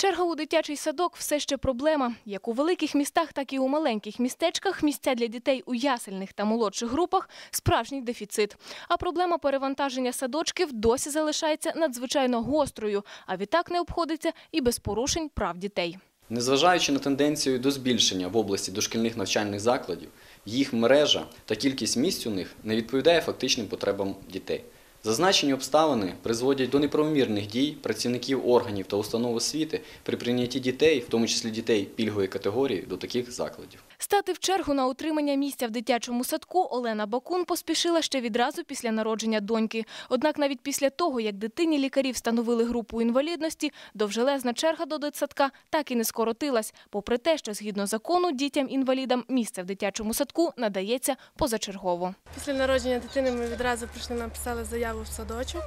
Черга у дитячий садок все ще проблема. Як у великих містах, так і у маленьких містечках місця для дітей у ясельних та молодших групах – справжній дефіцит. А проблема перевантаження садочків досі залишається надзвичайно гострою, а відтак не обходиться і без порушень прав дітей. Незважаючи на тенденцію до збільшення в області дошкільних навчальних закладів, їх мережа та кількість місць у них не відповідає фактичним потребам дітей. Зазначені обставини призводять до неправомірних дій працівників органів та установ освіти при прийнятті дітей, в тому числі дітей пільгової категорії, до таких закладів. Стати в чергу на отримання місця в дитячому садку Олена Бакун поспішила ще відразу після народження доньки. Однак навіть після того, як дитині лікарі встановили групу інвалідності, довжелезна черга до дитсадка так і не скоротилась, попри те, що згідно закону дітям-інвалідам місце в дитячому садку надається позачергово. Після народження дитини ми відразу прийшли, написали заяву в садочок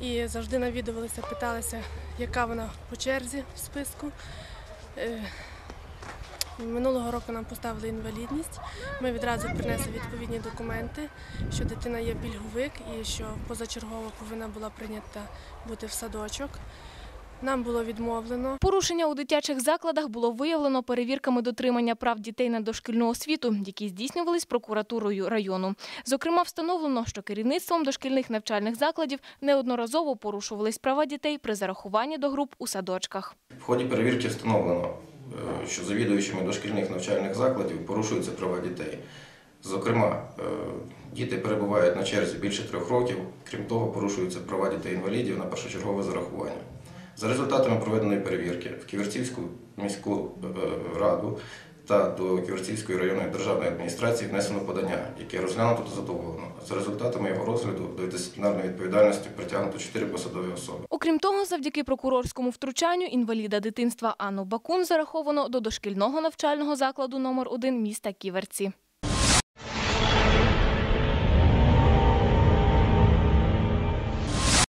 і завжди навідувалися, питалися, яка вона по черзі в списку. Е, Минулого року нам поставили інвалідність. Ми відразу принесли відповідні документи, що дитина є пільговик і що позачергово повинна була прийнята бути в садочок. Нам було відмовлено. Порушення у дитячих закладах було виявлено перевірками дотримання прав дітей на дошкільну освіту, які здійснювались прокуратурою району. Зокрема, встановлено, що керівництвом дошкільних навчальних закладів неодноразово порушувались права дітей при зарахуванні до груп у садочках. В ході перевірки встановлено, е, що завідувачами дошкільних навчальних закладів порушуються права дітей. Зокрема, е, діти перебувають на черзі більше трьох років, крім того, порушуються права дітей-інвалідів на першочергове зарахування. За результатами проведеної перевірки в Ківерцівську міську е, раду та до Ківерцівської районної державної адміністрації внесено подання, яке розглянуто та задоволено. За результатами його розгляду до дисциплінарної відповідальності притягнуто чотири посадові особи. Окрім того, завдяки прокурорському втручанню інваліда дитинства Анну Бакун зараховано до дошкільного навчального закладу номер 1 міста Ківерці.